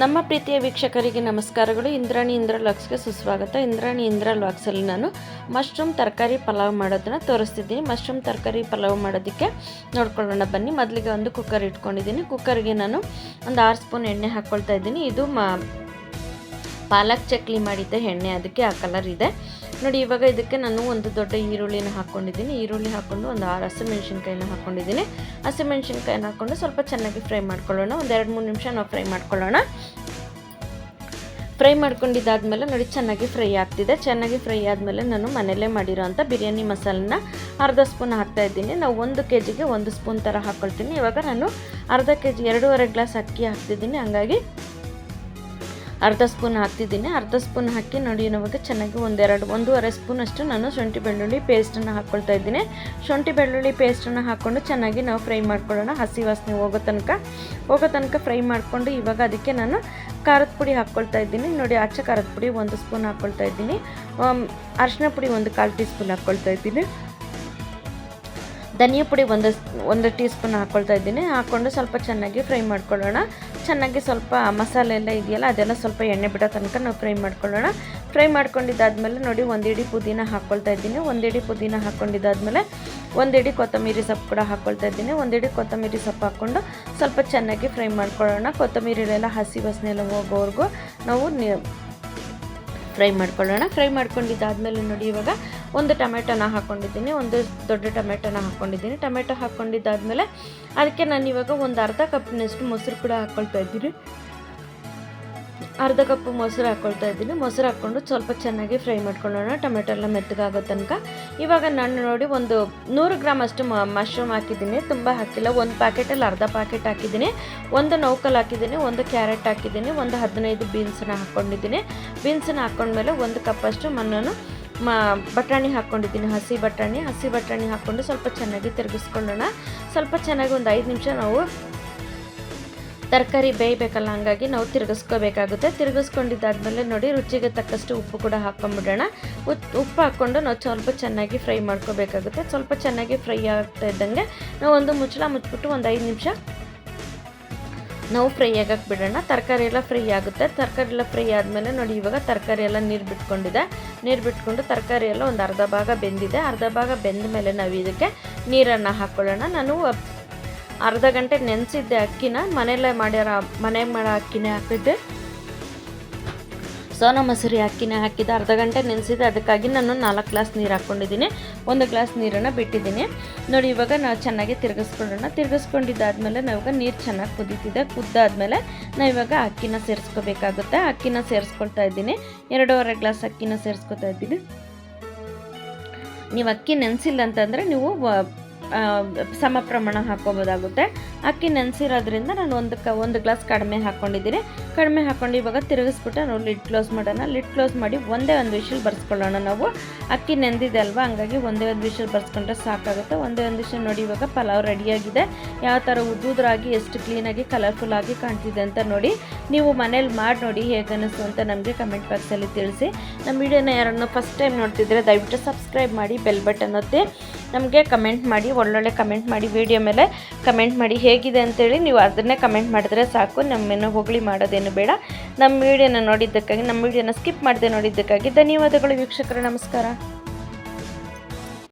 ನಮ್ಮ ಪ್ರೀತಿಯ ವೀಕ್ಷಕರಿಗೆ ನಮಸ್ಕಾರಗಳು. ಇಂದ್ರಾಣಿ ಇಂದ್ರ ಲಾಕ್ಸ್ಗೆ ಸುಸ್ವಾಗತ. ಇಂದ್ರಾಣಿ ಇಂದ್ರ ಲಾಕ್ಸಲ್ಲಿ ನಾನು ಮಶ್ರೂಮ್ ತರಕಾರಿ ಪಲಾವ್ ಮಾಡೋದನ್ನ ತೋರಿಸ್ತಿದ್ದೀನಿ. ಮಶ್ರೂಮ್ ತರಕಾರಿ ಪಲಾವ್ ಮಾಡೋದಕ್ಕೆ ನೋಡ್ಕೊಳ್ಳೋಣ ಬನ್ನಿ. ಮೊದಲಿಗೆ ಒಂದು ಕುಕ್ಕರ್ ಇಟ್ಕೊಂಡಿದ್ದೀನಿ. ಕುಕ್ಕರ್ಗೆ ನಾನು ಒಂದು ಆರು ಸ್ಪೂನ್ ಎಣ್ಣೆ ಹಾಕ್ಕೊಳ್ತಾ ಇದ್ದೀನಿ. ಇದು ಮ ಪಾಲಕ್ ಚಕ್ಲಿ ಮಾಡಿದ್ದೆ ಎಣ್ಣೆ, ಅದಕ್ಕೆ ಆ ಕಲರ್ ಇದೆ. ನೋಡಿ, ಇವಾಗ ಇದಕ್ಕೆ ನಾನು ಒಂದು ದೊಡ್ಡ ಈರುಳ್ಳಿನ ಹಾಕ್ಕೊಂಡಿದ್ದೀನಿ ಈರುಳ್ಳಿ ಹಾಕ್ಕೊಂಡು ಒಂದು ಆರು ಹಸಿಮೆಣ್ಸಿನ್ಕಾಯಿನ ಹಾಕ್ಕೊಂಡಿದ್ದೀನಿ ಹಸಿಮೆಣ್ಸಿನ್ಕಾಯಿನ ಹಾಕ್ಕೊಂಡು ಸ್ವಲ್ಪ ಚೆನ್ನಾಗಿ ಫ್ರೈ ಮಾಡ್ಕೊಳ್ಳೋಣ. ಒಂದು ಎರಡು ಮೂರು ನಿಮಿಷ ನಾವು ಫ್ರೈ ಮಾಡ್ಕೊಳ್ಳೋಣ. ಫ್ರೈ ಮಾಡ್ಕೊಂಡಿದ್ದಾದಮೇಲೆ ನೋಡಿ, ಚೆನ್ನಾಗಿ ಫ್ರೈ ಆಗ್ತಿದೆ. ಚೆನ್ನಾಗಿ ಫ್ರೈ ಆದಮೇಲೆ ನಾನು ಮನೆಯಲ್ಲೇ ಮಾಡಿರೋ ಅಂಥ ಬಿರಿಯಾನಿ ಮಸಾಲನ್ನ ಅರ್ಧ ಸ್ಪೂನ್ ಹಾಕ್ತಾ ಇದ್ದೀನಿ. ನಾವು ಒಂದು ಕೆ ಜಿಗೆ ಒಂದು ಸ್ಪೂನ್ ಥರ ಹಾಕ್ಕೊಳ್ತೀನಿ ಇವಾಗ ನಾನು ಅರ್ಧ ಕೆ ಜಿ ಎರಡೂವರೆ ಗ್ಲಾಸ್ ಅಕ್ಕಿ ಹಾಕ್ತಿದ್ದೀನಿ. ಹಂಗಾಗಿ ಅರ್ಧ ಸ್ಪೂನ್ ಹಾಕ್ತಿದ್ದೀನಿ. ಅರ್ಧ ಸ್ಪೂನ್ ಹಾಕಿ ನೋಡಿ, ನಮಗೆ ಚೆನ್ನಾಗಿ ಒಂದೆರಡು, ಒಂದೂವರೆ ಸ್ಪೂನ್ ಅಷ್ಟು ನಾನು ಶುಂಠಿ ಬೆಳ್ಳುಳ್ಳಿ ಪೇಸ್ಟನ್ನು ಹಾಕ್ಕೊಳ್ತಾ ಇದ್ದೀನಿ. ಶುಂಠಿ ಬೆಳ್ಳುಳ್ಳಿ ಪೇಸ್ಟನ್ನು ಹಾಕ್ಕೊಂಡು ಚೆನ್ನಾಗಿ ನಾವು ಫ್ರೈ ಮಾಡ್ಕೊಳ್ಳೋಣ. ಹಸಿ ವಾಸನೆ ಹೋಗೋ ತನಕ. ಹೋಗೋ ತನಕ ಫ್ರೈ ಮಾಡಿಕೊಂಡು ಇವಾಗ ಅದಕ್ಕೆ ನಾನು ಖಾರದ ಪುಡಿ ಹಾಕ್ಕೊಳ್ತಾ ಇದ್ದೀನಿ. ನೋಡಿ ಅಚ್ಚ ಖಾರದ ಪುಡಿ ಒಂದು ಸ್ಪೂನ್ ಹಾಕ್ಕೊಳ್ತಾ ಇದ್ದೀನಿ. ಅರಿಶಿನ ಪುಡಿ ಒಂದು ಕಾಲು ಟೀ ಸ್ಪೂನ್ ಹಾಕ್ಕೊಳ್ತಾ ಇದ್ದೀನಿ. ಧನಿಯಾ ಪುಡಿ ಒಂದು ಒಂದು ಟೀ ಸ್ಪೂನ್ ಹಾಕ್ಕೊಳ್ತಾ ಇದ್ದೀನಿ. ಹಾಕ್ಕೊಂಡು ಸ್ವಲ್ಪ ಚೆನ್ನಾಗಿ ಫ್ರೈ ಮಾಡ್ಕೊಳ್ಳೋಣ. ಚೆನ್ನಾಗಿ ಸ್ವಲ್ಪ ಮಸಾಲೆ ಎಲ್ಲ ಇದೆಯಲ್ಲ, ಅದೆಲ್ಲ ಸ್ವಲ್ಪ ಎಣ್ಣೆ ಬಿಡೋ ತನಕ ನಾವು ಫ್ರೈ ಮಾಡ್ಕೊಳ್ಳೋಣ. ಫ್ರೈ ಮಾಡ್ಕೊಂಡಿದ್ದಾದಮೇಲೆ ನೋಡಿ ಒಂದಿಡಿ ಪುದೀನ ಹಾಕ್ಕೊಳ್ತಾ ಇದ್ದೀನಿ. ಒಂದಿಡಿ ಪುದೀನ ಹಾಕ್ಕೊಂಡಿದ್ದಾದಮೇಲೆ ಒಂದಿಡಿ ಕೊತ್ತಂಬರಿ ಸೊಪ್ಪು ಕೂಡ ಹಾಕ್ಕೊಳ್ತಾ ಇದ್ದೀನಿ. ಒಂದಿಡಿ ಕೊತ್ತಂಬರಿ ಸೊಪ್ಪು ಹಾಕ್ಕೊಂಡು ಸ್ವಲ್ಪ ಚೆನ್ನಾಗಿ ಫ್ರೈ ಮಾಡ್ಕೊಳ್ಳೋಣ. ಕೊತ್ತಂಬರಿಲೆಲ್ಲ ಹಸಿ ವಾಸನೆ ಎಲ್ಲ ಹೋಗೋವರೆಗೂ ನಾವು ಫ್ರೈ ಮಾಡ್ಕೊಳ್ಳೋಣ. ಫ್ರೈ ಮಾಡ್ಕೊಂಡಿದ್ದಾದಮೇಲೆ ನೋಡಿ ಇವಾಗ ಒಂದು ಟೊಮೆಟೊನ ಹಾಕ್ಕೊಂಡಿದ್ದೀನಿ ಒಂದು ದೊಡ್ಡ ಟೊಮೆಟೊನ ಹಾಕ್ಕೊಂಡಿದ್ದೀನಿ ಟೊಮೆಟೊ ಹಾಕ್ಕೊಂಡಿದ್ದಾದಮೇಲೆ ಅದಕ್ಕೆ ನಾನು ಇವಾಗ ಒಂದು ಅರ್ಧ ಕಪ್ನಷ್ಟು ಮೊಸರು ಕೂಡ ಹಾಕ್ಕೊಳ್ತಾ ಇದ್ದೀನಿ. ಅರ್ಧ ಕಪ್ ಮೊಸರು ಹಾಕ್ಕೊಳ್ತಾ ಇದ್ದೀನಿ. ಮೊಸರು ಹಾಕ್ಕೊಂಡು ಸ್ವಲ್ಪ ಚೆನ್ನಾಗಿ ಫ್ರೈ ಮಾಡ್ಕೊಳ್ಳೋಣ. ಟೊಮೆಟೊ ಎಲ್ಲ ಮೆತ್ತಗಾಗೋ ತನಕ. ಇವಾಗ ನಾನು ನೋಡಿ ಒಂದು ನೂರು ಗ್ರಾಮ್ ಅಷ್ಟು ಮಶ್ರೂಮ್ ಹಾಕಿದ್ದೀನಿ. ತುಂಬ ಹಾಕಿಲ್ಲ. ಒಂದು ಪ್ಯಾಕೆಟಲ್ಲಿ ಅರ್ಧ ಪ್ಯಾಕೆಟ್ ಹಾಕಿದ್ದೀನಿ. ಒಂದು ನೌಕಲ್ ಹಾಕಿದ್ದೀನಿ. ಒಂದು ಕ್ಯಾರೆಟ್ ಹಾಕಿದ್ದೀನಿ. ಒಂದು ಹದಿನೈದು ಬೀನ್ಸನ್ನ ಹಾಕ್ಕೊಂಡಿದ್ದೀನಿ ಬೀನ್ಸನ್ನ ಹಾಕ್ಕೊಂಡ್ಮೇಲೆ ಒಂದು ಕಪ್ಪಷ್ಟು ಮಣ್ಣನ್ನು ಮ, ಬಟಾಣಿ ಹಾಕ್ಕೊಂಡಿದ್ದೀನಿ ಹಸಿ ಬಟಾಣಿ. ಹಸಿ ಬಟಾಣಿ ಹಾಕ್ಕೊಂಡು ಸ್ವಲ್ಪ ಚೆನ್ನಾಗಿ ತಿರುಗಿಸ್ಕೊಳ್ಳೋಣ. ಸ್ವಲ್ಪ ಚೆನ್ನಾಗಿ ಒಂದು ಐದು ನಿಮಿಷ ನಾವು ತರಕಾರಿ ಬೇಯಬೇಕಲ್ಲ, ಹಂಗಾಗಿ ನಾವು ತಿರುಗಿಸ್ಕೋಬೇಕಾಗುತ್ತೆ. ತಿರುಗಿಸ್ಕೊಂಡಿದ್ದಾದ್ಮೇಲೆ ನೋಡಿ, ರುಚಿಗೆ ತಕ್ಕಷ್ಟು ಉಪ್ಪು ಕೂಡ ಹಾಕ್ಕೊಂಬಿಡೋಣ. ಉಪ್ಪು ಹಾಕ್ಕೊಂಡು ನಾವು ಸ್ವಲ್ಪ ಚೆನ್ನಾಗಿ ಫ್ರೈ ಮಾಡ್ಕೋಬೇಕಾಗುತ್ತೆ. ಸ್ವಲ್ಪ ಚೆನ್ನಾಗಿ ಫ್ರೈ ಆಗ್ತಾ ಇದ್ದಂಗೆ ನಾವು ಒಂದು ಮುಚ್ಚಳ ಮುಚ್ಚಿಬಿಟ್ಟು ಒಂದು ಐದು ನಿಮಿಷ ನಾವು ಫ್ರೈ ಆಗಕ್ಕೆ ಬಿಡೋಣ. ತರಕಾರಿ ಎಲ್ಲ ಫ್ರೈ ಆಗುತ್ತೆ. ತರಕಾರಿ ಎಲ್ಲ ಫ್ರೈ ಆದಮೇಲೆ ನೋಡಿ, ಇವಾಗ ತರಕಾರಿ ಎಲ್ಲ ನೀರು ಬಿಟ್ಕೊಂಡಿದೆ. ನೀರು ಬಿಟ್ಕೊಂಡು ತರಕಾರಿ ಎಲ್ಲ ಒಂದು ಅರ್ಧ ಭಾಗ ಬೆಂದಿದೆ. ಅರ್ಧ ಭಾಗ ಬೆಂದ ಮೇಲೆ ನಾವು ಇದಕ್ಕೆ ನೀರನ್ನು ಹಾಕ್ಕೊಳ್ಳೋಣ. ನಾನು ಅರ್ಧ ಗಂಟೆ ನೆನೆಸಿದ್ದೆ ಅಕ್ಕಿನ, ಮನೆಯಲ್ಲೇ ಮಾಡ್ಯಾರ ಮನೆಗೆ ಮಾಡೋ ಅಕ್ಕಿನೇ ಹಾಕಿದ್ದೆ. ಸೋನಾ ಮಸೂರಿ ಅಕ್ಕಿನೇ ಹಾಕಿದ್ದೆ, ಅರ್ಧ ಗಂಟೆ ನೆನೆಸಿದ್ದೆ. ಅದಕ್ಕಾಗಿ ನಾನು ನಾಲ್ಕು ಗ್ಲಾಸ್ ನೀರು ಹಾಕ್ಕೊಂಡಿದ್ದೀನಿ ಒಂದು ಗ್ಲಾಸ್ ನೀರನ್ನು ಬಿಟ್ಟಿದ್ದೀನಿ. ನೋಡಿ, ಇವಾಗ ನಾವು ಚೆನ್ನಾಗಿ ತಿರುಗಿಸ್ಕೊಳ್ಳೋಣ. ತಿರುಗಿಸ್ಕೊಂಡಿದ್ದಾದ್ಮೇಲೆ ನಾವಿವಾಗ ನೀರು ಚೆನ್ನಾಗಿ ಕುದೀತಿದೆ. ಕುದ್ದಾದ್ಮೇಲೆ ನಾವು ಇವಾಗ ಅಕ್ಕಿನ ಸೇರಿಸ್ಕೋಬೇಕಾಗುತ್ತೆ. ಅಕ್ಕಿನ ಸೇರಿಸ್ಕೊಳ್ತಾ ಇದ್ದೀನಿ. ಎರಡೂವರೆ ಗ್ಲಾಸ್ ಅಕ್ಕಿನ ಸೇರಿಸ್ಕೊತಾ ಇದ್ದೀನಿ. ನೀವು ಅಕ್ಕಿ ನೆನೆಸಿಲ್ಲ ಅಂತಂದರೆ ನೀವು ಸಮ ಪ್ರಮಾಣ ಹಾಕೋಬೋದಾಗುತ್ತೆ ಅಕ್ಕಿ ನೆನೆಸಿರೋದ್ರಿಂದ ನಾನು ಒಂದು ಕ ಒಂದು ಗ್ಲಾಸ್ ಕಡಿಮೆ ಹಾಕ್ಕೊಂಡಿದ್ದೀನಿ. ಕಡಿಮೆ ಹಾಕ್ಕೊಂಡು ಇವಾಗ ತಿರುಗಿಸ್ಬಿಟ್ಟು ನಾವು ಲಿಡ್ ಕ್ಲೋಸ್ ಮಾಡೋಣ. ಲಿಡ್ ಕ್ಲೋಸ್ ಮಾಡಿ ಒಂದೇ ಒಂದು ವಿಷಲ್ ಬರ್ಸ್ಕೊಳ್ಳೋಣ ನಾವು. ಅಕ್ಕಿ ನೆಂದಿದೆ ಅಲ್ವಾ? ಹಂಗಾಗಿ ಒಂದೇ ಒಂದು ವಿಷಲ್ ಬರ್ಸ್ಕೊಂಡ್ರೆ ಸಾಕಾಗುತ್ತೆ. ಒಂದೇ ಒಂದು ವಿಷಲ್ ನೋಡಿ ಇವಾಗ ಪಲಾವ್ ರೆಡಿಯಾಗಿದೆ. ಯಾವ ಥರ ಉದ್ದುದ್ರಾಗಿ, ಎಷ್ಟು ಕ್ಲೀನಾಗಿ ಕಲರ್ಫುಲ್ ಆಗಿ ಕಾಣ್ತಿದೆ ಅಂತ ನೋಡಿ ನೀವು ಮನೇಲಿ ಮಾಡಿ ನೋಡಿ ಹೇಗೆ ಅನ್ನಿಸ್ತು ಅಂತ ನಮಗೆ ಕಮೆಂಟ್ ಬಾಕ್ಸಲ್ಲಿ ತಿಳಿಸಿ. ನಮ್ಮ ವಿಡಿಯೋನ ಯಾರನ್ನು ಫಸ್ಟ್ ಟೈಮ್ ನೋಡ್ತಿದ್ರೆ ದಯವಿಟ್ಟು ಸಬ್ಸ್ಕ್ರೈಬ್ ಮಾಡಿ ಬೆಲ್ ಬಟನ್ ಒತ್ತಿ. ನಮಗೆ ಕಮೆಂಟ್ ಮಾಡಿ, ಒಳ್ಳೊಳ್ಳೆ ಕಮೆಂಟ್ ಮಾಡಿ ವಿಡಿಯೋ ಮೇಲೆ ಕಮೆಂಟ್ ಮಾಡಿ ಹೇಗಿದೆ ಅಂತೇಳಿ ನೀವು ಅದನ್ನೇ ಕಮೆಂಟ್ ಮಾಡಿದ್ರೆ ಸಾಕು. ನಮ್ಮನ್ನು ಹೊಗಳಿ ಮಾಡೋದೇನು ಬೇಡ. ನಮ್ಮ ವಿಡಿಯೋನ ನೋಡಿದ್ದಕ್ಕಾಗಿ, ನಮ್ಮ ವಿಡಿಯೋನ ಸ್ಕಿಪ್ ಮಾಡದೆ ನೋಡಿದ್ದಕ್ಕಾಗಿ ಧನ್ಯವಾದಗಳು ವೀಕ್ಷಕರು, ನಮಸ್ಕಾರ.